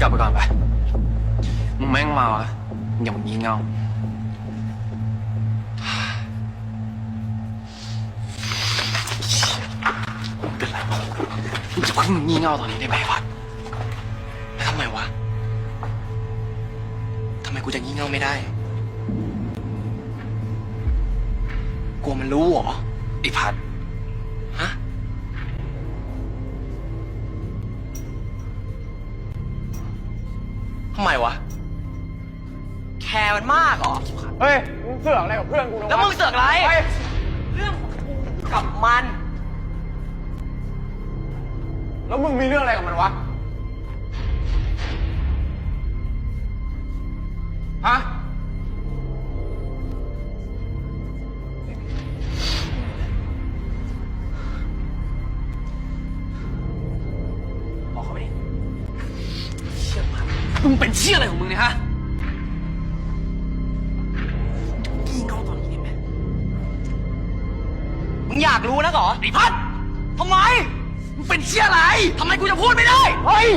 กลับไปก่อนไป มึงแม่งเมาอะอย่ามางี่เง่าเป็นไรวะมึงจะเพิ่งงี่เง่าตอนนี้ได้ไหมพัดแล้วทำไมวะทำไมกูจะงี่เง่าไม่ได้ กลัวมันรู้เหรอไอ้พัด ทำไมวะ แคร์มันมากเหรอ เฮ้ย มึงเสือกอะไรกับเพื่อนกูนะแล้วมึงเสือกอะไร เฮ้ยเรื่องของกูกับมัน แล้วมึงมีเรื่องอะไรกับมันวะ ฮะ มึงเป็นเชี่ยอะไรของมึงเนี่ยฮะงี่เง่าตอนนี้ได้ไหมมึงอยากรู้นะเหรอไอ้พัดทำไม มึงเป็นเชี่ยอะไรทำไมกูจะพูดไม่ได้ เฮ้ย